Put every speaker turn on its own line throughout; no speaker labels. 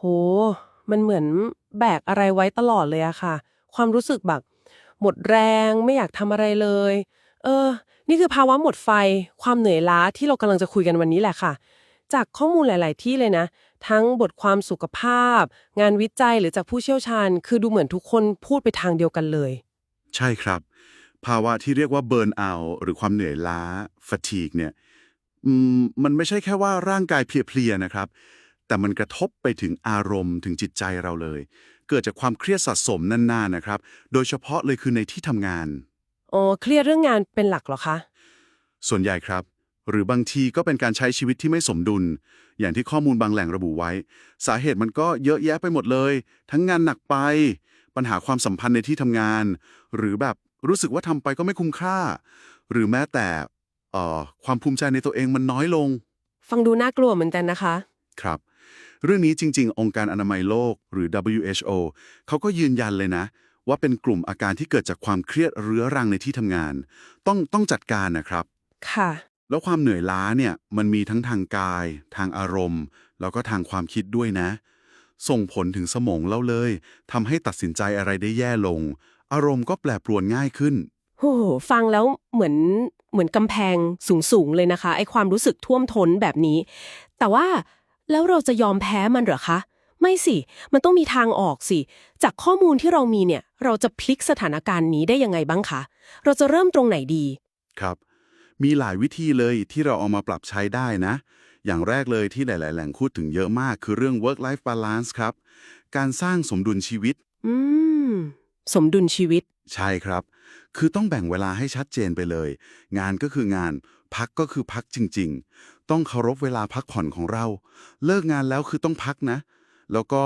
โห มันเหมือนแบกอะไรไว้ตลอดเลยอะค่ะ ความรู้สึกแบบ หมดแรงไม่อยากทำอะไรเลย เออ นี่คือภาวะหมดไฟ ความเหนื่อยล้าที่เรากำลังจะคุยกันวันนี้แหละค่ะ จากข้อมูลหลาย ๆ ที่เลยนะ ทั้งบทความสุขภาพ งานวิจัยหรือจากผู้เชี่ยวชาญ คือดูเหมือนทุกคนพูดไปทางเดียวกันเลย
ใช่ครับ ภาวะที่เรียกว่าเบิร์นเอาหรือความเหนื่อยล้า fatigue เนี่ยอืมมันไม่ใช่แค่ว่าร่างกายเพลียๆนะครับ แต่มันกระทบไปถึงอารมณ์ถึงจิตใจเราเลย เกิดจากความเครียดสะสมนานๆนะครับ โดยเฉพาะเลยคือในที่ทำงาน
อ๋อเครียดเรื่องงานเป็นหลักเหรอคะ
ส่วนใหญ่ครับ หรือบางทีก็เป็นการใช้ชีวิตที่ไม่สมดุล อย่างที่ข้อมูลบางแหล่งระบุไว้ สาเหตุมันก็เยอะแยะไปหมดเลย ทั้งงานหนักไป ปัญหาความสัมพันธ์ในที่ทำงาน หรือแบบรู้สึกว่าทำไปก็ไม่คุ้มค่า หรือแม้แต่เอ่อความภูมิใจในตัวเองมันน้อยลง
ฟังดูน่ากลัวเหมือนกันนะคะ
ครับ เรื่องนี้จริง ๆ องค์การอนามัยโลกหรือ WHO เขาก็ยืนยันเลยนะ ว่าเป็นกลุ่มอาการที่เกิดจากความเครียดเรื้อรังในที่ทำงาน ต้องต้องจัดการนะครับ
ค่ะ
แล้วความเหนื่อยล้าเนี่ยมันมีทั้งทางกาย ทางอารมณ์ แล้วก็ทางความคิดด้วยนะ ส่งผลถึงสมองเราเลยทำให้ตัดสินใจอะไรได้แย่ลง อารมณ์ก็แปรปรวนง่ายขึ้น
โอ้โหฟังแล้วเหมือนเหมือนกำแพงสูงๆเลยนะคะไอความรู้สึกท่วมท้นแบบนี้ แต่ว่า แล้วเราจะยอมแพ้มันเหรอคะ ไม่สิ มันต้องมีทางออกสิ จากข้อมูลที่เรามีเนี่ย เราจะพลิกสถานการณ์นี้ได้ยังไงบ้างคะ เราจะเริ่มตรงไหนดี
ครับ มีหลายวิธีเลยที่เราเอามาปรับใช้ได้นะ อย่างแรกเลยที่หลาย ๆ แหล่งพูดถึงเยอะมากคือเรื่อง work life balance ครับ การสร้างสมดุลชีวิต
อืม สมดุลชีวิต
ใช่ครับ คือต้องแบ่งเวลาให้ชัดเจนไปเลย งานก็คืองาน พักก็คือพักจริง ๆ ต้องเคารพเวลาพักผ่อนของเรา เลิกงานแล้วคือต้องพักนะ แล้วก็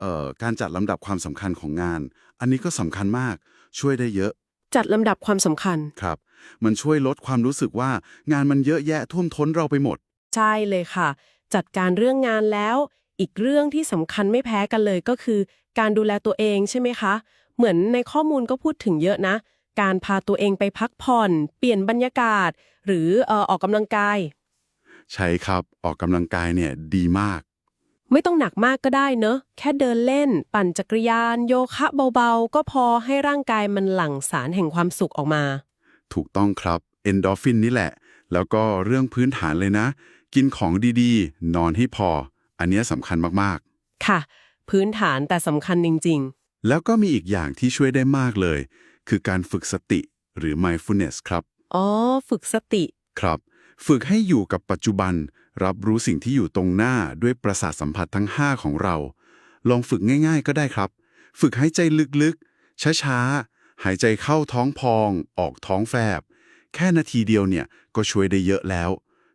เอ่อการจัดลำดับความสำคัญของงาน อันนี้ก็สำคัญมาก ช่วยได้เยอะ
จัดลำดับความสำคัญ
ครับ มันช่วยลดความรู้สึกว่างานมันเยอะแยะท่วมท้นเราไปหมด
ใช่เลยค่ะ จัดการเรื่องงานแล้ว อีกเรื่องที่สำคัญไม่แพ้กันเลยก็คือ การดูแลตัวเองใช่ไหมคะ เหมือนในข้อมูลก็พูดถึงเยอะนะ การพาตัวเองไปพักผ่อน เปลี่ยนบรรยากาศ หรือเอ่อออกกำลังกาย
ใช่ครับออกกำลังกายเนี่ยดีมาก
ไม่ต้องหนักมากก็ได้เนอะ แค่เดินเล่น ปั่นจักรยาน โยคะเบาๆ ก็พอให้ร่างกายมันหลั่งสารแห่งความสุขออกมา
ถูกต้องครับเอนโดฟินนี่แหละ แล้วก็เรื่องพื้นฐานเลยนะ กินของดีๆ นอนให้พอ อันเนี้ยสำคัญมาก
ค่ะ พื้นฐานแต่สำคัญจริง
ๆ แล้วก็มีอีกอย่างที่ช่วยได้มากเลย คือการฝึกสติหรือ mindfulness ครับ
ๆอ๋อ ฝึกสติ
ครับ ฝึกให้อยู่กับปัจจุบัน รับรู้สิ่งที่อยู่ตรงหน้าด้วยประสาทสัมผัสทั้ง 5 ของเรา ลองฝึกง่าย ๆ ก็ได้ครับ ฝึกหายใจลึกๆ ช้าๆ หายใจเข้าท้องพอง ออกท้องแฟบ แค่นาทีเดียวเนี่ยก็ช่วยได้เยอะแล้ว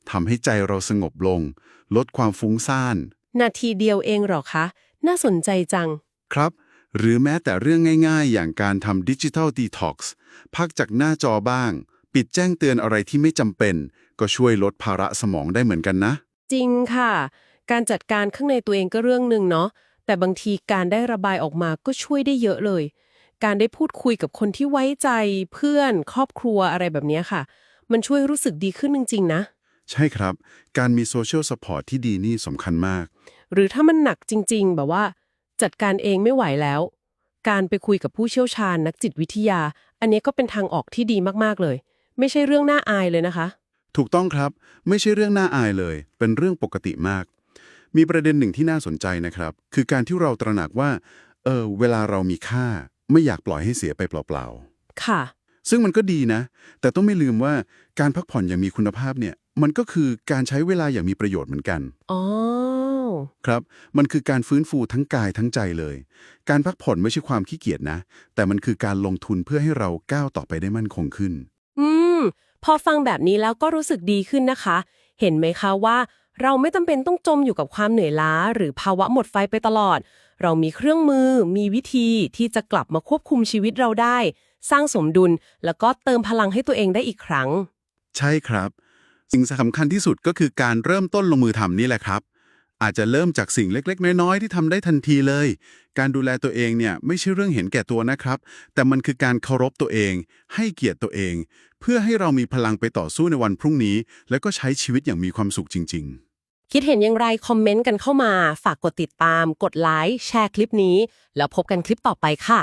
ทำให้ใจเราสงบลง ลดความฟุ้งซ่าน
นาทีเดียวเองเหรอคะ น่าสนใจจัง
ครับ หรือแม้แต่เรื่องง่ายๆ อย่างการทำดิจิทัลดีท็อกซ์พักจากหน้าจอบ้าง ปิดแจ้งเตือนอะไรที่ไม่จำเป็น ก็ช่วยลดภาระสมองได้เหมือนกันนะ
จริงค่ะ การจัดการข้างในตัวเองก็เรื่องหนึ่งเนาะแต่บางทีการได้ระบายออกมาก็ช่วยได้เยอะเลย การได้พูดคุยกับคนที่ไว้ใจเพื่อนครอบครัวอะไรแบบเนี้ยค่ะ มันช่วยรู้สึกดีขึ้นจริงๆนะ
ใช่ครับ การมีโซเชียลสปอร์ตที่ดีนี่สำคัญมาก
หรือถ้ามันหนักจริง ๆ แบบว่า จัดการเองไม่ไหวแล้ว การไปคุยกับผู้เชี่ยวชาญนักจิตวิทยา อันนี้ก็เป็นทางออกที่ดีมากๆเลย ไม่ใช่เรื่องน่าอายเลยนะคะ
ถูกต้องครับ ไม่ใช่เรื่องน่าอายเลย เป็นเรื่องปกติมาก มีประเด็นหนึ่งที่น่าสนใจนะครับ คือการที่เราตระหนักว่า เออ เวลาเรามีค่า ไม่อยากปล่อยให้เสียไปเปล่า
ค่ะ
ๆซึ่งมันก็ดีนะ แต่ต้องไม่ลืมว่าการพักผ่อนอย่างมีคุณภาพเนี่ย มันก็คือการใช้เวลาอย่างมีประโยชน์เหมือนกัน
อ๋อ
ครับ มันคือการฟื้นฟูทั้งกายทั้งใจเลย การพักผ่อนไม่ใช่ความขี้เกียจนะ แต่มันคือการลงทุนเพื่อให้เราก้าวต่อไปได้มั่นคงขึ้น
อืม พอฟังแบบนี้แล้วก็รู้สึกดีขึ้นนะคะ เห็นไหมคะว่า เราไม่จำเป็นต้องจมอยู่กับความเหนื่อยล้า หรือภาวะหมดไฟไปตลอด เรามีเครื่องมือ มีวิธีที่จะกลับมาควบคุมชีวิตเราได้ สร้างสมดุล แล้วก็เติมพลังให้ตัวเองได้อีกครั้ง
ใช่ครับ สิ่งสำคัญที่สุดก็คือการเริ่มต้นลงมือทำนี่แหละครับ อาจจะเริ่มจากสิ่งเล็กๆ น้อยๆ ที่ทำได้ทันทีเลย การดูแลตัวเองเนี่ยไม่ใช่เรื่องเห็นแก่ตัวนะครับ แต่มันคือการเคารพตัวเอง ให้เกียรติตัวเอง เพื่อให้เรามีพลังไปต่อสู้ในวันพรุ่งนี้ แล้วก็ใช้ชีวิตอย่างมีความสุขจริง ๆ
คิดเห็นอย่างไร คอมเมนต์กันเข้ามา ฝากกดติดตาม กดไลค์ แชร์คลิปนี้ แล้วพบกันคลิปต่อไปค่ะ